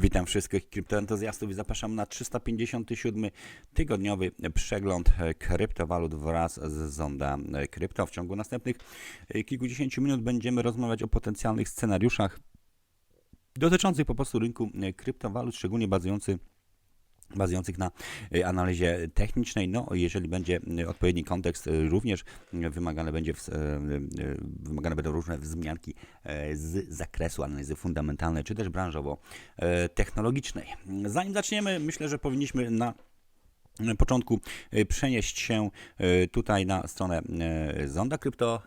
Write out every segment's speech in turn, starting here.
Witam wszystkich kryptoentuzjastów i zapraszam na 357 tygodniowy przegląd kryptowalut wraz z Zonda Krypto. W ciągu następnych kilkudziesięciu minut będziemy rozmawiać o potencjalnych scenariuszach dotyczących po prostu rynku kryptowalut, szczególnie bazujący bazujących na y, analizie technicznej. No, jeżeli będzie y, odpowiedni kontekst, y, również wymagane, będzie wymagane będą różne wzmianki e, z zakresu analizy fundamentalnej, czy też branżowo-technologicznej. Zanim zaczniemy, myślę, że powinniśmy na początku y, przenieść się y, tutaj na stronę y, Zonda Krypto,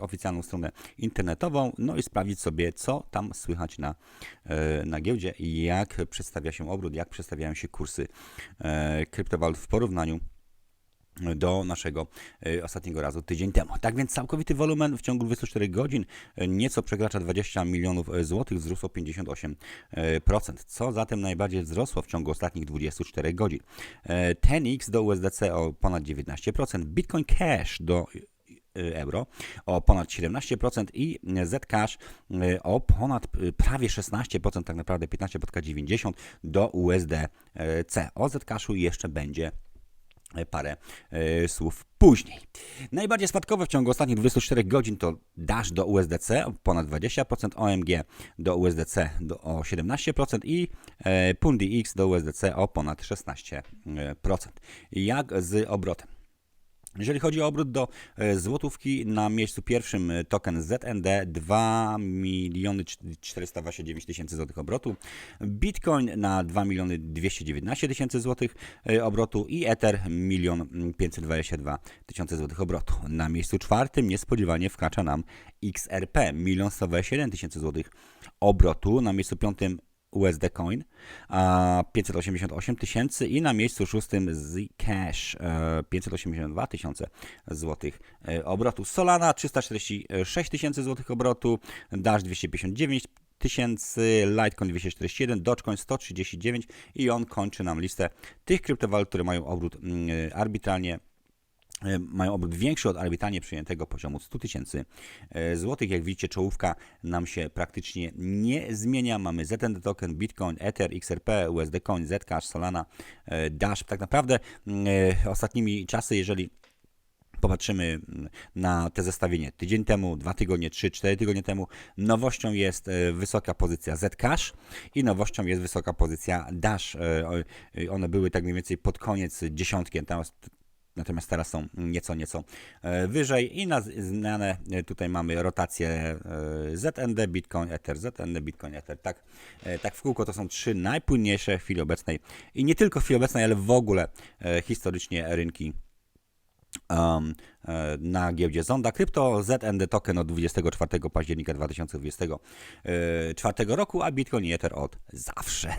oficjalną stronę internetową, no i sprawdzić sobie, co tam słychać na, na giełdzie jak przedstawia się obrót, jak przedstawiają się kursy kryptowalut w porównaniu do naszego y, ostatniego razu tydzień temu. Tak więc całkowity wolumen w ciągu 24 godzin y, nieco przekracza 20 milionów y, złotych, wzrósł o 58%. Co zatem najbardziej wzrosło w ciągu ostatnich 24 godzin? 10x do USDC o ponad 19%, Bitcoin Cash do euro o ponad 17% i Zcash o ponad prawie 16%, tak naprawdę 15,90 do USDC. O Zcashu jeszcze będzie parę e, słów później. Najbardziej spadkowe w ciągu ostatnich 24 godzin to Dash do USDC o ponad 20%, OMG do USDC do, o 17% i e, Pundi X do USDC o ponad 16%. Jak z obrotem? Jeżeli chodzi o obrót do e, złotówki, na miejscu pierwszym e, token ZND 2 miliony 429 tysięcy złotych obrotu, Bitcoin na 2 miliony 219 tysięcy złotych e, obrotu i Ether 1 522 tysiące złotych obrotu. Na miejscu czwartym niespodziewanie wkracza nam XRP 1 127 tysięcy złotych obrotu. Na miejscu piątym USD Coin a 588 tysięcy i na miejscu szóstym Zcash e, 582 tysiące złotych e, obrotu. Solana 346 tysięcy złotych obrotu, Dash 259 tysięcy, Litecoin 241, Dogecoin 139 i on kończy nam listę tych kryptowalut, które mają obrót mm, arbitralnie e, mają obrót większy od arbitralnie przyjętego poziomu 100 tysięcy e, złotych. Jak widzicie, czołówka nam się praktycznie nie zmienia. Mamy ZND token, Bitcoin, Ether, XRP, USD Coin, Zcash, Solana, e, Dash. Tak naprawdę e, ostatnimi czasy, jeżeli popatrzymy mm, na te zestawienie tydzień temu, dwa tygodnie, trzy, cztery tygodnie temu, nowością jest e, wysoka pozycja Zcash i nowością jest wysoka pozycja Dash. E, e, One były tak mniej więcej pod koniec dziesiątki, natomiast Natomiast teraz są nieco, nieco e, wyżej i na zmianę e, tutaj mamy rotację e, ZND, Bitcoin, Ether, ZND, Bitcoin, Ether. Tak, tak w kółko to są trzy najpłynniejsze w chwili obecnej i nie tylko w chwili obecnej, ale w ogóle historycznie rynki um, e, na giełdzie Zonda Krypto, ZND token od 24 października 2024 roku, a Bitcoin i Ether od zawsze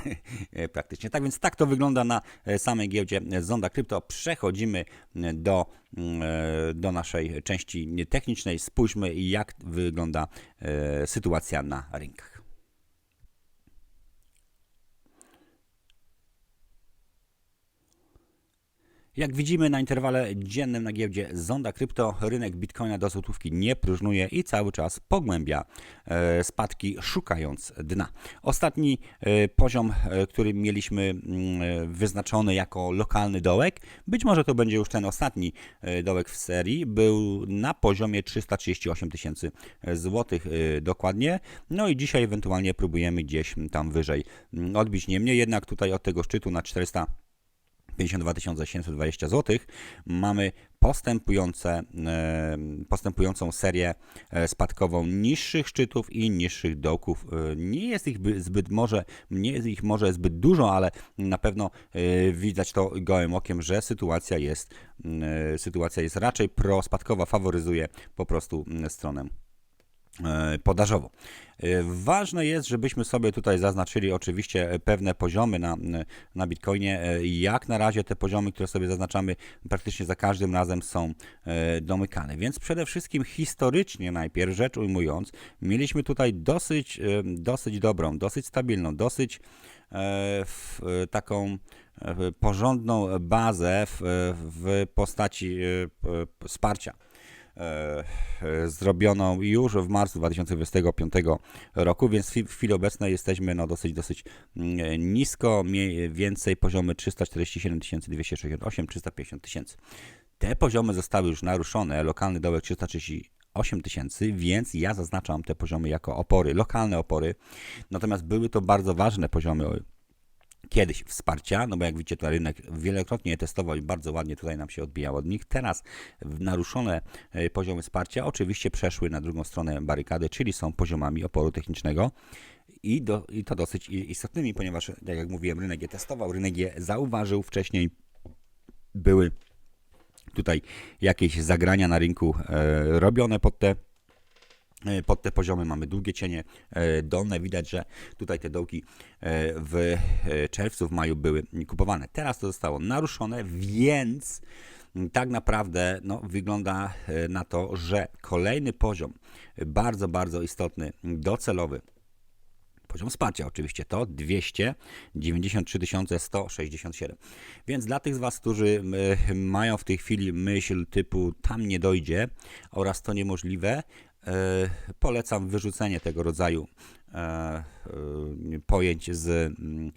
e, praktycznie. Tak więc tak to wygląda na e, samej giełdzie Zonda Krypto. Przechodzimy do, e, do naszej części technicznej. Spójrzmy jak wygląda e, sytuacja na rynkach. Jak widzimy na interwale dziennym na giełdzie Zonda Krypto, rynek Bitcoina do złotówki nie próżnuje i cały czas pogłębia e, spadki, szukając dna. Ostatni e, poziom, e, który mieliśmy mm, wyznaczony jako lokalny dołek, być może to będzie już ten ostatni dołek w serii, był na poziomie 338 tysięcy złotych dokładnie. No i dzisiaj ewentualnie próbujemy gdzieś tam wyżej mm, odbić. Niemniej jednak tutaj od tego szczytu na 400 52 720 zł. Mamy postępujące, postępującą serię e, spadkową niższych szczytów i niższych dołków. E, Nie jest ich by- zbyt może, nie jest ich może zbyt dużo, ale na pewno e, widać to gołym okiem, że sytuacja jest, sytuacja jest raczej prospadkowa, faworyzuje po prostu stronę podażową. E, Ważne jest, żebyśmy sobie tutaj zaznaczyli oczywiście pewne poziomy na, na Bitcoinie. E, Jak na razie te poziomy, które sobie zaznaczamy, praktycznie za każdym razem są e, domykane. Więc przede wszystkim historycznie najpierw rzecz ujmując, mieliśmy tutaj dosyć, e, dosyć dobrą, dosyć stabilną, dosyć e, w, e, taką e, porządną bazę w, w postaci e, wsparcia e, e, zrobioną już w marcu 2025 roku, więc w chwi- w chwili obecnej jesteśmy no, dosyć, dosyć mm, nisko, mniej więcej poziomy 347 268, 350 tysięcy. Te poziomy zostały już naruszone, lokalny dołek 338 tysięcy, więc ja zaznaczam te poziomy jako opory, lokalne opory, natomiast były to bardzo ważne poziomy kiedyś wsparcia, no bo jak widzicie, tutaj rynek wielokrotnie je testował i bardzo ładnie tutaj nam się odbijało od nich. Teraz naruszone e, poziomy wsparcia oczywiście przeszły na drugą stronę barykady, czyli są poziomami oporu technicznego. I, do, I to dosyć istotnymi, ponieważ, tak jak mówiłem, rynek je testował, rynek je zauważył wcześniej. Były tutaj jakieś zagrania na rynku e, robione pod te pod te poziomy mamy długie cienie e, dolne. Widać, że tutaj te dołki e, w e, czerwcu, w maju były kupowane. Teraz to zostało naruszone, więc tak naprawdę no, wygląda e, na to, że kolejny poziom, e, bardzo, bardzo istotny, docelowy, Poziom wsparcia oczywiście to 293 167. Więc dla tych z Was, którzy mają w tej chwili myśl typu tam nie dojdzie oraz to niemożliwe, e, polecam wyrzucenie tego rodzaju e, e, pojęć z, mm,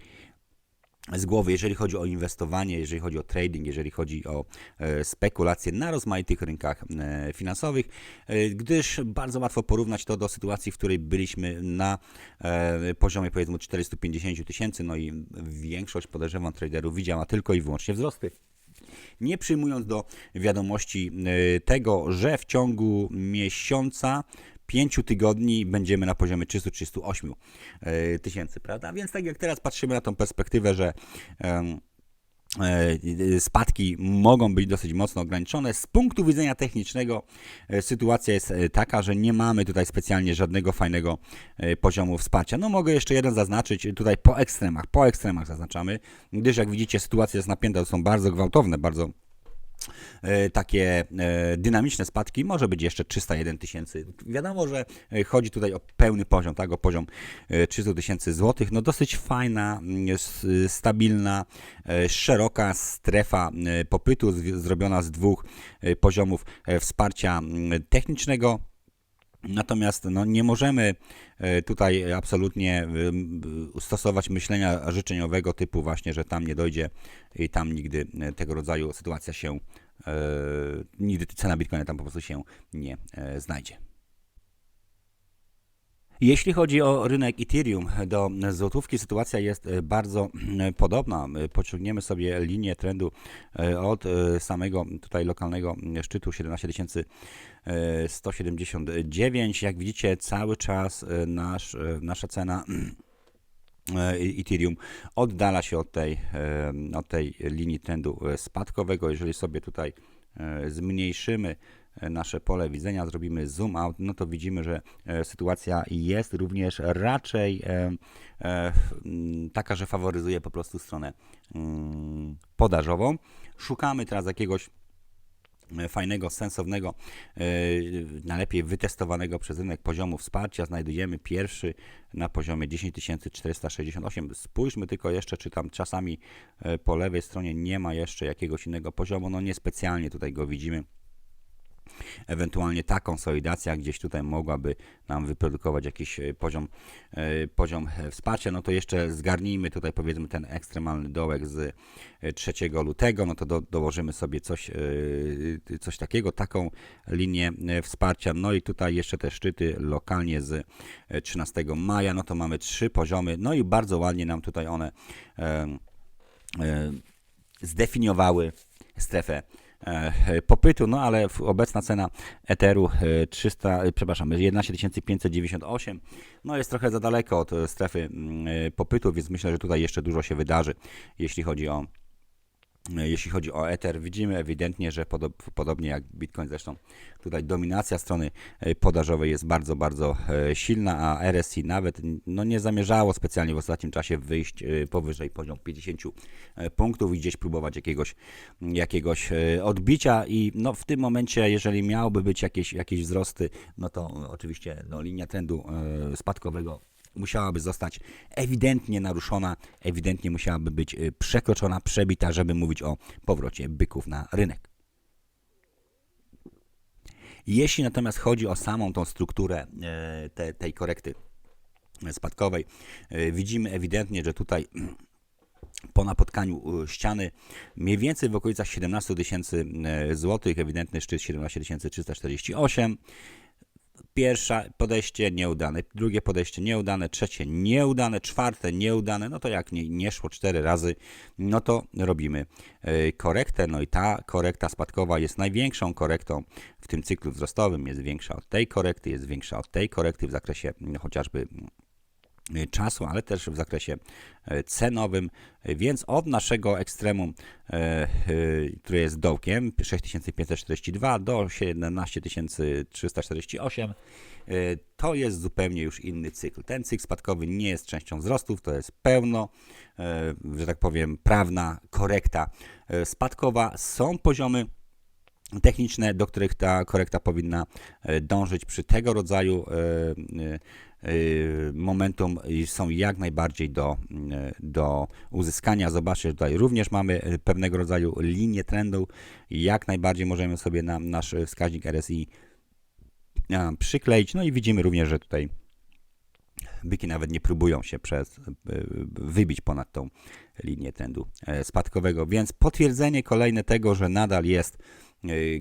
z głowy, jeżeli chodzi o inwestowanie, jeżeli chodzi o trading, jeżeli chodzi o e, spekulacje na rozmaitych rynkach e, finansowych, e, gdyż bardzo łatwo porównać to do sytuacji, w której byliśmy na e, poziomie powiedzmy 450 tysięcy, no i większość podejrzewam traderów widziała tylko i wyłącznie wzrosty nie przyjmując do wiadomości e, tego, że w ciągu miesiąca, pięciu tygodni będziemy na poziomie 338 e, tysięcy, prawda? Więc tak jak teraz patrzymy na tą perspektywę, że spadki mogą być dosyć mocno ograniczone. Z punktu widzenia technicznego e, sytuacja jest e, taka, że nie mamy tutaj specjalnie żadnego fajnego e, poziomu wsparcia. No mogę jeszcze jeden zaznaczyć, e, tutaj po ekstremach, po ekstremach zaznaczamy, gdyż jak widzicie sytuacja jest napięta, to są bardzo gwałtowne, bardzo e, takie e, dynamiczne spadki, może być jeszcze 301 tysięcy. Wiadomo, że e, chodzi tutaj o pełny poziom, tak, o poziom e, 300 tysięcy złotych. No dosyć fajna, mm, stabilna, e, szeroka strefa e, popytu zrobiona z dwóch e, poziomów e, wsparcia mm, technicznego. Natomiast no, nie możemy e, tutaj absolutnie ym, stosować myślenia życzeniowego typu właśnie, że tam nie dojdzie i tam nigdy e, tego rodzaju sytuacja się, e, nigdy cena bitcoina tam po prostu się nie e, znajdzie. Jeśli chodzi o rynek Ethereum do złotówki, sytuacja jest e, bardzo e, podobna. E, Pociągniemy sobie linię trendu od samego tutaj lokalnego szczytu 17 e, 179. Jak widzicie, cały czas nasz, nasza cena Ethereum oddala się od tej, od tej linii trendu spadkowego. Jeżeli sobie tutaj zmniejszymy nasze pole widzenia, zrobimy zoom out, no to widzimy, że e, sytuacja jest również raczej e, e, taka, że faworyzuje po prostu stronę mm, podażową. Szukamy teraz jakiegoś e, fajnego, sensownego, e, najlepiej wytestowanego przez rynek poziomu wsparcia. Znajdujemy pierwszy na poziomie 10 468. Spójrzmy tylko jeszcze, czy tam czasami e, po lewej stronie nie ma jeszcze jakiegoś innego poziomu. No niespecjalnie tutaj go widzimy. Ewentualnie ta konsolidacja gdzieś tutaj mogłaby nam wyprodukować jakiś e, poziom, e, poziom e, wsparcia. No to jeszcze zgarnijmy tutaj powiedzmy ten ekstremalny dołek z e, 3 lutego. No to do, dołożymy sobie coś, coś takiego, taką linię wsparcia. No i tutaj jeszcze te szczyty lokalnie z e, 13 maja. No to mamy trzy poziomy. No i bardzo ładnie nam tutaj one e, e, zdefiniowały strefę popytu, no ale obecna cena Etheru e, 300, e, przepraszam, 11 598, no jest trochę za daleko od e, strefy mm, e, popytu, więc myślę, że tutaj jeszcze dużo się wydarzy, jeśli chodzi o e, jeśli chodzi o Ether, widzimy ewidentnie, że podob, podobnie jak Bitcoin zresztą, tutaj dominacja strony e, podażowej jest bardzo, bardzo e, silna, a RSI nawet no, nie zamierzało specjalnie w ostatnim czasie wyjść e, powyżej poziom 50 e, punktów i gdzieś próbować jakiegoś, jakiegoś e, odbicia. I no, w tym momencie, jeżeli miałoby być jakieś, jakieś wzrosty, no to oczywiście no, linia trendu e, spadkowego musiałaby zostać ewidentnie naruszona, ewidentnie musiałaby być y, przekroczona, przebita, żeby mówić o powrocie byków na rynek. Jeśli natomiast chodzi o samą tą strukturę e, te, tej korekty spadkowej, e, widzimy ewidentnie, że tutaj po napotkaniu ściany mniej więcej w okolicach 17 tysięcy złotych, ewidentny szczyt 17 348. Pierwsze podejście nieudane, drugie podejście nieudane, trzecie nieudane, czwarte nieudane, no to jak nie, nie szło cztery razy, no to robimy e, korektę, no i ta korekta spadkowa jest największą korektą w tym cyklu wzrostowym, jest większa od tej korekty, jest większa od tej korekty w zakresie mm, chociażby y, czasu, ale też w zakresie e, cenowym, więc od naszego ekstremum, e, e, który jest dołkiem 6542 do 17348 e, to jest zupełnie już inny cykl. Ten cykl spadkowy nie jest częścią wzrostów, to jest pełno, że tak powiem, prawna korekta spadkowa. Są poziomy techniczne, do których ta korekta powinna e, dążyć przy tego rodzaju e, e, momentum są jak najbardziej do, do uzyskania. Zobaczcie, tutaj również mamy pewnego rodzaju linię trendu. Jak najbardziej możemy sobie na nasz wskaźnik RSI przykleić. No i widzimy również, że tutaj byki nawet nie próbują się przez, wybić ponad tą linię trendu spadkowego, więc potwierdzenie kolejne tego, że nadal jest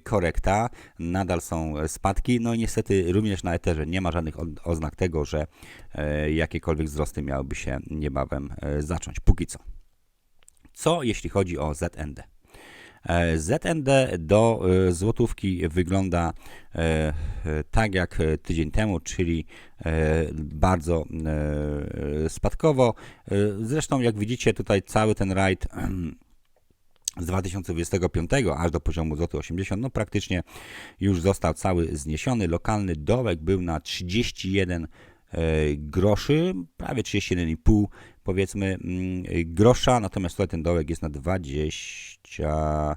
korekta, nadal są e, spadki, no i niestety również na Etherze nie ma żadnych oznak tego, że e, jakiekolwiek wzrosty miałyby się niebawem e, zacząć, póki co. Co jeśli chodzi o ZND? E, ZND do e, złotówki wygląda e, e, tak jak e, tydzień temu, czyli e, bardzo e, spadkowo. E, Zresztą jak widzicie tutaj cały ten rajd z 2025 aż do poziomu złoty 80, no praktycznie już został cały zniesiony. Lokalny dołek był na 31 e, groszy, prawie 31,5 powiedzmy mm, grosza, natomiast tutaj ten dołek jest na 20,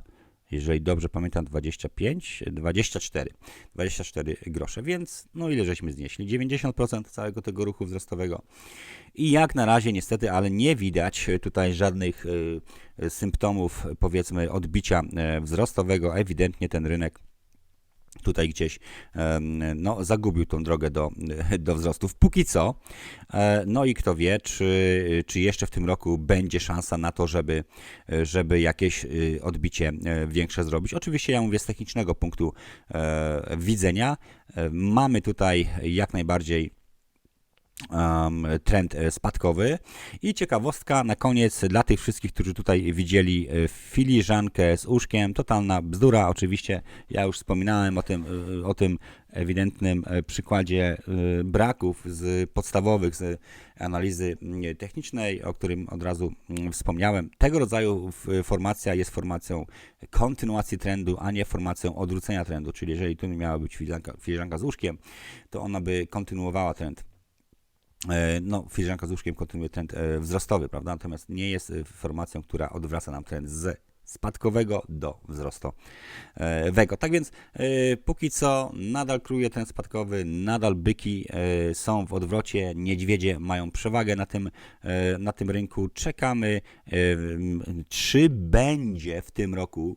jeżeli dobrze pamiętam, 25, 24, 24 grosze, więc no ile żeśmy znieśli? 90% całego tego ruchu wzrostowego. I jak na razie niestety, ale nie widać tutaj żadnych y, symptomów powiedzmy odbicia e, wzrostowego. Ewidentnie ten rynek tutaj gdzieś no, zagubił tą drogę do, do wzrostów. Póki co, e, no i kto wie, czy, czy jeszcze w tym roku będzie szansa na to, żeby, żeby jakieś y, odbicie e, większe zrobić. Oczywiście ja mówię z technicznego punktu e, widzenia. Mamy tutaj jak najbardziej trend e, spadkowy. I ciekawostka na koniec dla tych wszystkich, którzy tutaj widzieli e, filiżankę z uszkiem, totalna bzdura. Oczywiście ja już wspominałem o tym, e, o tym ewidentnym przykładzie braków z podstawowych, z analizy technicznej, o którym od razu wspomniałem. Tego rodzaju formacja jest formacją kontynuacji trendu, a nie formacją odwrócenia trendu. Czyli jeżeli tu miała być filiżanka, filiżanka z łóżkiem, to ona by kontynuowała trend no, filiżanka z łóżkiem kontynuuje trend e, wzrostowy, prawda? Natomiast nie jest e, formacją, która odwraca nam trend z spadkowego do wzrostowego. Tak więc e, póki co nadal kruje ten spadkowy, nadal byki e, są w odwrocie, niedźwiedzie mają przewagę na tym, e, na tym rynku. Czekamy, e, czy będzie w tym roku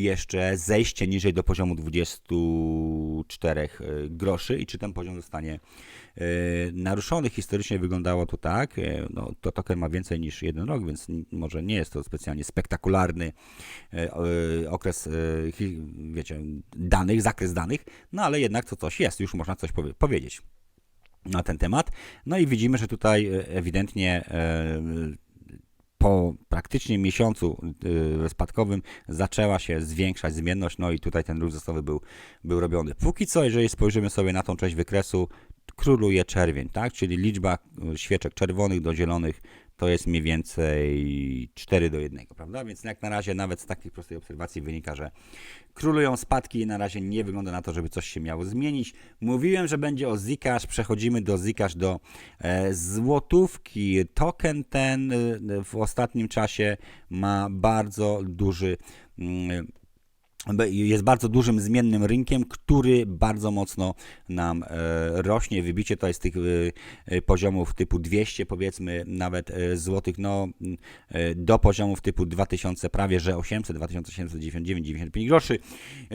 jeszcze zejście niżej do poziomu 24 e, groszy i czy ten poziom zostanie e, naruszony. Historycznie wyglądało to tak. e, No, to token ma więcej niż jeden rok, więc może nie jest to specjalnie spektakularny okres, wiecie, danych, zakres danych, no ale jednak to coś jest, już można coś powie- powiedzieć na ten temat. No i widzimy, że tutaj ewidentnie po praktycznie miesiącu y, spadkowym zaczęła się zwiększać zmienność, no i tutaj ten ruch wzrostowy był, był robiony. Póki co, jeżeli spojrzymy sobie na tą część wykresu, króluje czerwień, tak? Czyli liczba y, świeczek czerwonych do zielonych to jest mniej więcej 4 do 1, prawda? Więc jak na razie nawet z takiej prostej obserwacji wynika, że królują spadki i na razie nie wygląda na to, żeby coś się miało zmienić. Mówiłem, że będzie o Zcash, przechodzimy do Zcash, do e, złotówki. Token ten e, w ostatnim czasie ma bardzo duży mm, jest bardzo dużym zmiennym rynkiem, który bardzo mocno nam e, rośnie. Wybicie to jest tych e, e, poziomów typu 200 powiedzmy nawet złotych, no do poziomów typu 2000 prawie że 800, 2799, 95 groszy.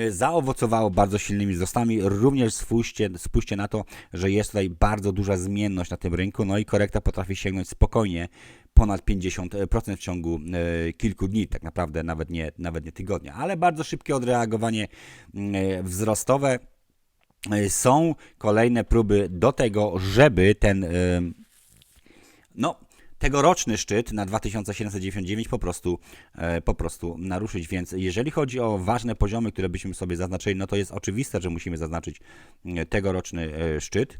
Zaowocowało bardzo silnymi wzrostami. Również spójrzcie, spójrzcie na to, że jest tutaj bardzo duża zmienność na tym rynku, no i korekta potrafi sięgnąć spokojnie ponad 50% w ciągu e, kilku dni, tak naprawdę nawet nie, nawet nie tygodnia, ale bardzo szybkie odreagowanie e, wzrostowe. E, Są kolejne próby do tego, żeby ten no, tegoroczny szczyt na 2799 po prostu, po prostu naruszyć. Więc jeżeli chodzi o ważne poziomy, które byśmy sobie zaznaczyli, no to jest oczywiste, że musimy zaznaczyć tegoroczny szczyt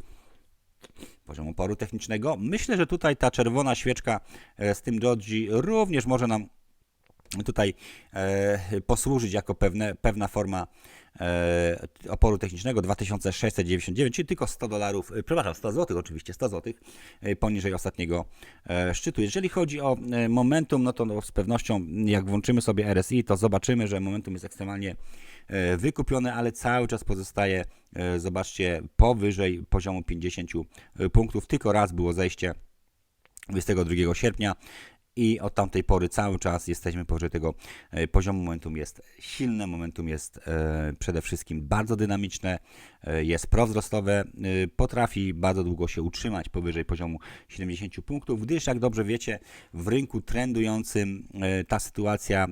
poziomu oporu technicznego. Myślę, że tutaj ta czerwona świeczka e, z tym doji również może nam tutaj e, posłużyć jako pewne, pewna forma oporu technicznego 2699, czyli tylko 100 dolarów, e, przepraszam, 100 zł oczywiście, 100 zł e, poniżej ostatniego e, szczytu. Jeżeli chodzi o e, momentum, no to no, z pewnością jak włączymy sobie RSI, to zobaczymy, że momentum jest ekstremalnie e, wykupione, ale cały czas pozostaje, e, zobaczcie, powyżej poziomu 50 punktów. Tylko raz było zejście 22 sierpnia i od tamtej pory cały czas jesteśmy powyżej tego e, poziomu. Momentum jest silne, momentum jest e, przede wszystkim bardzo dynamiczne, jest prowzrostowe, e, potrafi bardzo długo się utrzymać powyżej poziomu 70 punktów, gdyż jak dobrze wiecie, w rynku trendującym e, ta sytuacja e,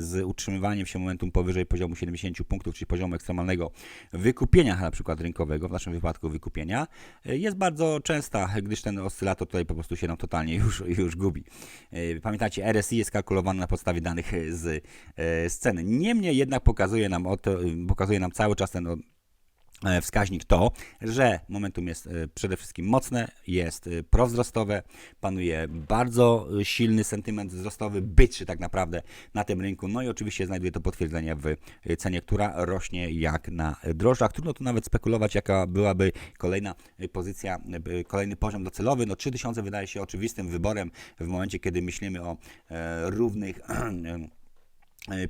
z utrzymywaniem się momentum powyżej poziomu 70 punktów, czyli poziomu ekstremalnego wykupienia na przykład rynkowego, w naszym wypadku wykupienia, e, jest bardzo częsta, gdyż ten oscylator tutaj po prostu się nam totalnie już, już gubi. E, Pamiętajcie, RSI jest kalkulowany na podstawie danych e, z, e, z ceny. Niemniej jednak pokazuje nam, o to, pokazuje nam cały czas ten e, wskaźnik to, że momentum jest e, przede wszystkim mocne, jest e, prowzrostowe, panuje bardzo e, silny sentyment wzrostowy, bytrzy tak naprawdę na tym rynku, no i oczywiście znajduje to potwierdzenie w e, cenie, która rośnie jak na drożdżach. Trudno tu nawet spekulować, jaka byłaby kolejna e, pozycja, e, kolejny poziom docelowy. No 3000 wydaje się oczywistym wyborem w momencie, kiedy myślimy o e, równych e,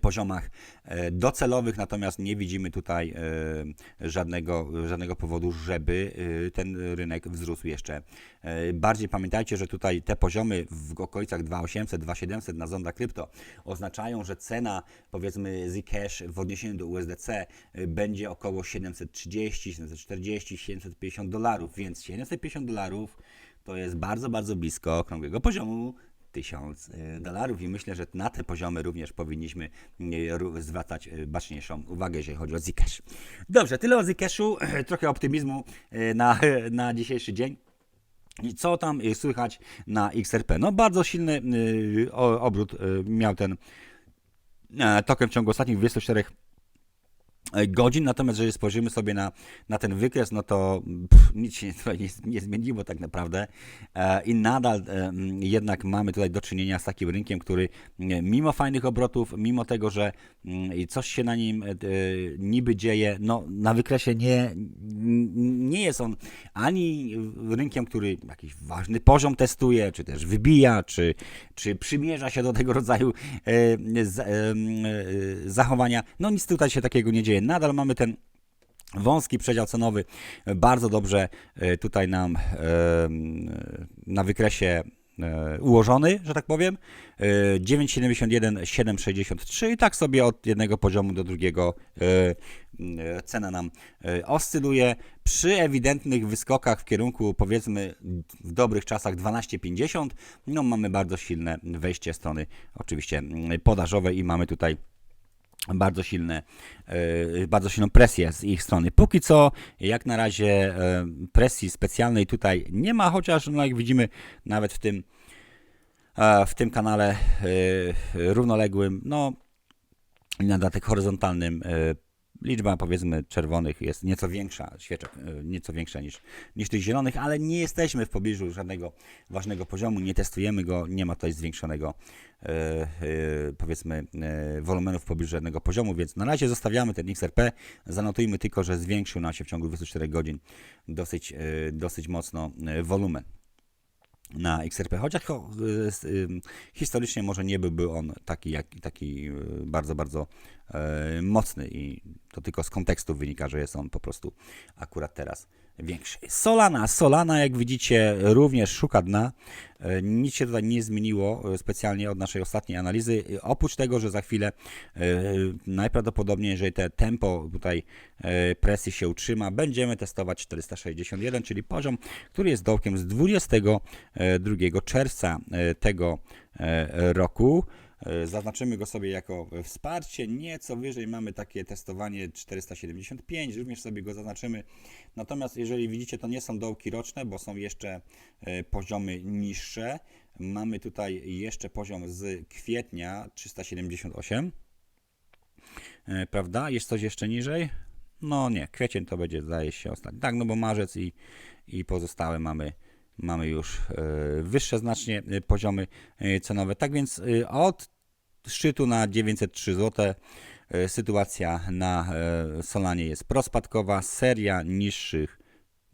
poziomach e, docelowych, natomiast nie widzimy tutaj e, żadnego, żadnego powodu, żeby e, ten rynek wzrósł jeszcze e, bardziej. Pamiętajcie, że tutaj te poziomy w okolicach 2800, 2700 na zonda krypto oznaczają, że cena powiedzmy Zcash w odniesieniu do USDC e, będzie około 730, 740, 750 dolarów, więc 750 dolarów to jest bardzo, bardzo blisko okrągłego poziomu 1000 y, dolarów i myślę, że na te poziomy również powinniśmy y, zwracać y, baczniejszą uwagę, jeżeli chodzi o Zcash. Dobrze, tyle o Zcashu, trochę optymizmu na, na dzisiejszy dzień. I co tam słychać na XRP? No bardzo silny obrót miał ten e, token w ciągu ostatnich 24 godzin, natomiast jeżeli spojrzymy sobie na, na ten wykres, no to pff, nic się nie, nie zmieniło tak naprawdę e, i nadal e, jednak mamy tutaj do czynienia z takim rynkiem, który mimo fajnych obrotów, mimo tego, że coś się na nim e, e, niby dzieje, no na wykresie nie, nie jest on ani rynkiem, który jakiś ważny poziom testuje, czy też wybija, czy, czy przymierza się do tego rodzaju e, e, e, zachowania. No nic tutaj się takiego nie dzieje. Nadal mamy ten wąski przedział cenowy, bardzo dobrze e, tutaj nam e, na wykresie e, ułożony, że tak powiem. E, 9,71, 7,63 i tak sobie od jednego poziomu do drugiego cena nam oscyluje. Przy ewidentnych wyskokach w kierunku powiedzmy w dobrych czasach 12,50 no mamy bardzo silne wejście strony oczywiście m, podażowej i mamy tutaj bardzo silne, e, bardzo silną presję z ich strony. Póki co, jak na razie e, presji specjalnej tutaj nie ma, chociaż no jak widzimy nawet w tym e, w tym kanale równoległym, no na dodatek horyzontalnym liczba powiedzmy czerwonych jest nieco większa, świeczek nieco większa niż, niż tych zielonych, ale nie jesteśmy w pobliżu żadnego ważnego poziomu, nie testujemy go, nie ma tutaj zwiększonego e, e, powiedzmy e, wolumenu w pobliżu żadnego poziomu, więc na razie zostawiamy ten XRP, zanotujmy tylko, że zwiększył nam się w ciągu 24 godzin dosyć, dosyć mocno wolumen. Na XRP, chociaż cho, y, ym, historycznie może nie byłby on taki, jak, taki y, bardzo, bardzo e, mocny i to tylko z kontekstu wynika, że jest on po prostu akurat teraz większy. Solana, Solana jak widzicie również szuka dna, E, nic się tutaj nie zmieniło e, specjalnie od naszej ostatniej analizy, E, oprócz tego, że za chwilę najprawdopodobniej, jeżeli te tempo tutaj presji się utrzyma, będziemy testować 461, czyli poziom, który jest dołkiem z 22 czerwca tego roku. E, Zaznaczymy go sobie jako wsparcie. Nieco wyżej mamy takie testowanie 475, również sobie go zaznaczymy. Natomiast jeżeli widzicie, to nie są dołki roczne, bo są jeszcze e, poziomy niższe. Mamy tutaj jeszcze poziom z kwietnia 378. E, Prawda? Jest coś jeszcze niżej? No nie, kwiecień to będzie zdaje się ostatni. Tak, no bo marzec i, i pozostałe mamy, mamy już e, wyższe znacznie e, poziomy e, cenowe. Tak więc e, od szczytu na 903 zł e, sytuacja na e, Solanie jest prospadkowa, seria niższych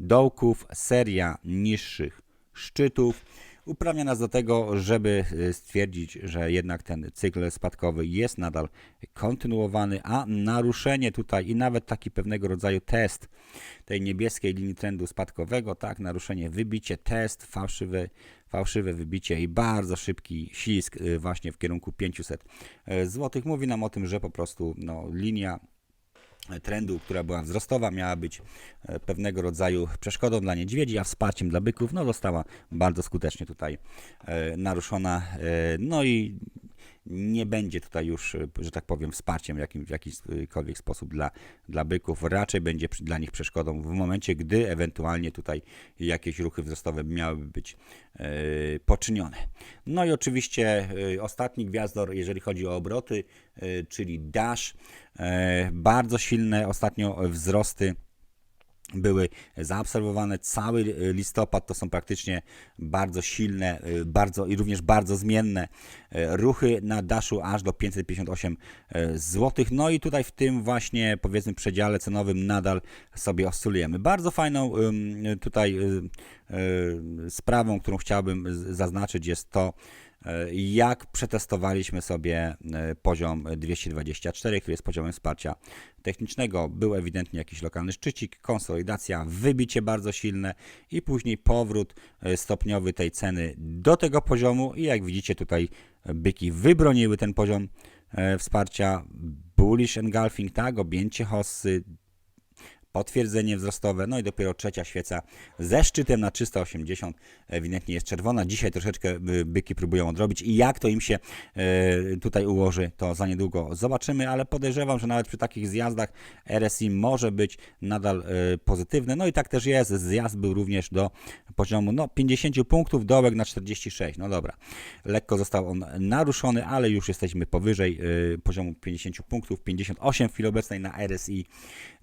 dołków, seria niższych szczytów. Uprawnia nas do tego, żeby e, stwierdzić, że jednak ten cykl spadkowy jest nadal kontynuowany, a naruszenie tutaj i nawet taki pewnego rodzaju test tej niebieskiej linii trendu spadkowego, tak, naruszenie, wybicie, test, fałszywe, fałszywe wybicie i bardzo szybki ślizg y, właśnie w kierunku 500 zł mówi nam o tym, że po prostu no, linia trendu, która była wzrostowa, miała być pewnego rodzaju przeszkodą dla niedźwiedzi, a wsparciem dla byków, no została bardzo skutecznie tutaj naruszona. No i nie będzie tutaj już, że tak powiem, wsparciem w, jakim, w jakikolwiek sposób dla, dla byków. Raczej będzie dla nich przeszkodą w momencie, gdy ewentualnie tutaj jakieś ruchy wzrostowe miałyby być e, poczynione. No i oczywiście e, ostatni gwiazdor, jeżeli chodzi o obroty, e, czyli Dash. E, Bardzo silne ostatnio wzrosty były zaobserwowane cały e, listopad. To są praktycznie bardzo silne e, bardzo i również bardzo zmienne e, ruchy na daszu aż do 558 zł. No i tutaj w tym właśnie powiedzmy przedziale cenowym nadal sobie oscylujemy. Bardzo fajną tutaj y, y, sprawą, którą chciałbym zaznaczyć jest to, jak przetestowaliśmy sobie e, poziom 224, który jest poziomem wsparcia technicznego. Był ewidentnie jakiś lokalny szczycik, konsolidacja, wybicie bardzo silne i później powrót e, stopniowy tej ceny do tego poziomu i jak widzicie tutaj e, byki wybroniły ten poziom e, wsparcia. Bullish engulfing, tak, objęcie hossy, potwierdzenie wzrostowe, no i dopiero trzecia świeca ze szczytem na 380 ewidentnie jest czerwona. Dzisiaj troszeczkę y, byki próbują odrobić i jak to im się e, tutaj ułoży, to za niedługo zobaczymy, ale podejrzewam, że nawet przy takich zjazdach RSI może być nadal e, pozytywny. No i tak też jest. Zjazd był również do poziomu no, 50 punktów, dołek na 46. No dobra, lekko został on naruszony, ale już jesteśmy powyżej poziomu 50 punktów, 58 w chwili obecnej na RSI.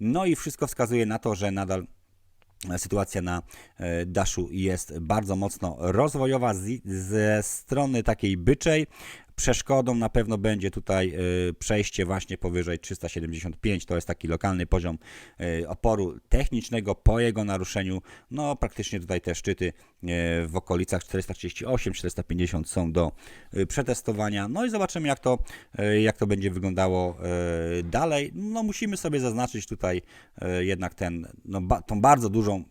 No i wszystko wskazuje na to, że nadal sytuacja na e, Daszu jest bardzo mocno rozwojowa ze strony takiej byczej. Przeszkodą na pewno będzie tutaj e, przejście właśnie powyżej 375. To jest taki lokalny poziom e, oporu technicznego po jego naruszeniu. No praktycznie tutaj te szczyty e, w okolicach 438-450 są do przetestowania. No i zobaczymy jak to, jak to będzie wyglądało dalej. No musimy sobie zaznaczyć tutaj jednak ten, no, tą bardzo dużą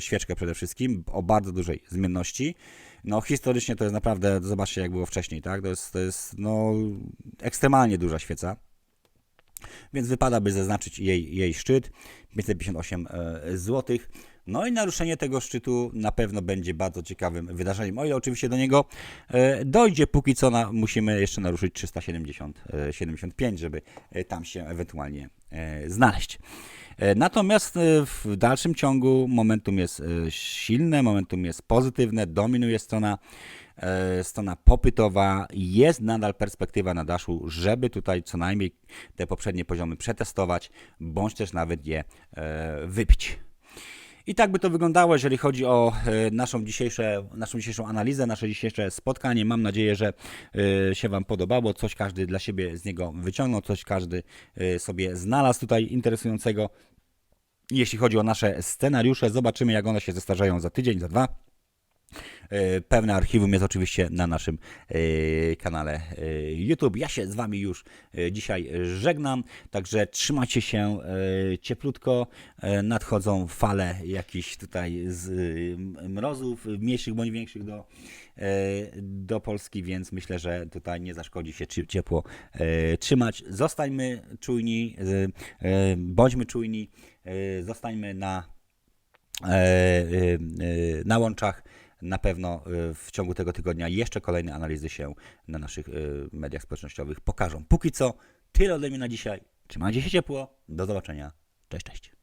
świeczkę przede wszystkim, o bardzo dużej zmienności. No historycznie to jest naprawdę, zobaczcie jak było wcześniej, tak? To jest, to jest no, ekstremalnie duża świeca. Więc wypada by zaznaczyć jej, jej szczyt 558 zł. No i naruszenie tego szczytu na pewno będzie bardzo ciekawym wydarzeniem. O ile oczywiście do niego e, dojdzie, póki co na, musimy jeszcze naruszyć 370, e, 75, żeby e, tam się ewentualnie e, znaleźć. E, Natomiast e, w dalszym ciągu momentum jest e, silne, momentum jest pozytywne, dominuje strona, strona popytowa, jest nadal perspektywa na daszu, żeby tutaj co najmniej te poprzednie poziomy przetestować, bądź też nawet je wybić. I tak by to wyglądało, jeżeli chodzi o e, naszą, dzisiejsze, naszą dzisiejszą analizę, nasze dzisiejsze spotkanie. Mam nadzieję, że e, się Wam podobało, coś każdy dla siebie z niego wyciągnął, coś każdy e, sobie znalazł tutaj interesującego. Jeśli chodzi o nasze scenariusze, zobaczymy, jak one się zestarzają za tydzień, za dwa. E, Pełne archiwum jest oczywiście na naszym e, kanale e, YouTube. Ja się z Wami już dzisiaj żegnam, także trzymajcie się cieplutko. Nadchodzą fale jakichś tutaj z mrozów, mniejszych bądź większych do, do Polski, więc myślę, że tutaj nie zaszkodzi się cie- ciepło trzymać. Zostańmy czujni, bądźmy czujni, zostańmy na na łączach. Na pewno e, w ciągu tego tygodnia jeszcze kolejne analizy się na naszych e, mediach społecznościowych pokażą. Póki co, tyle ode mnie na dzisiaj. Trzymajcie się ciepło. Do zobaczenia. Cześć, cześć.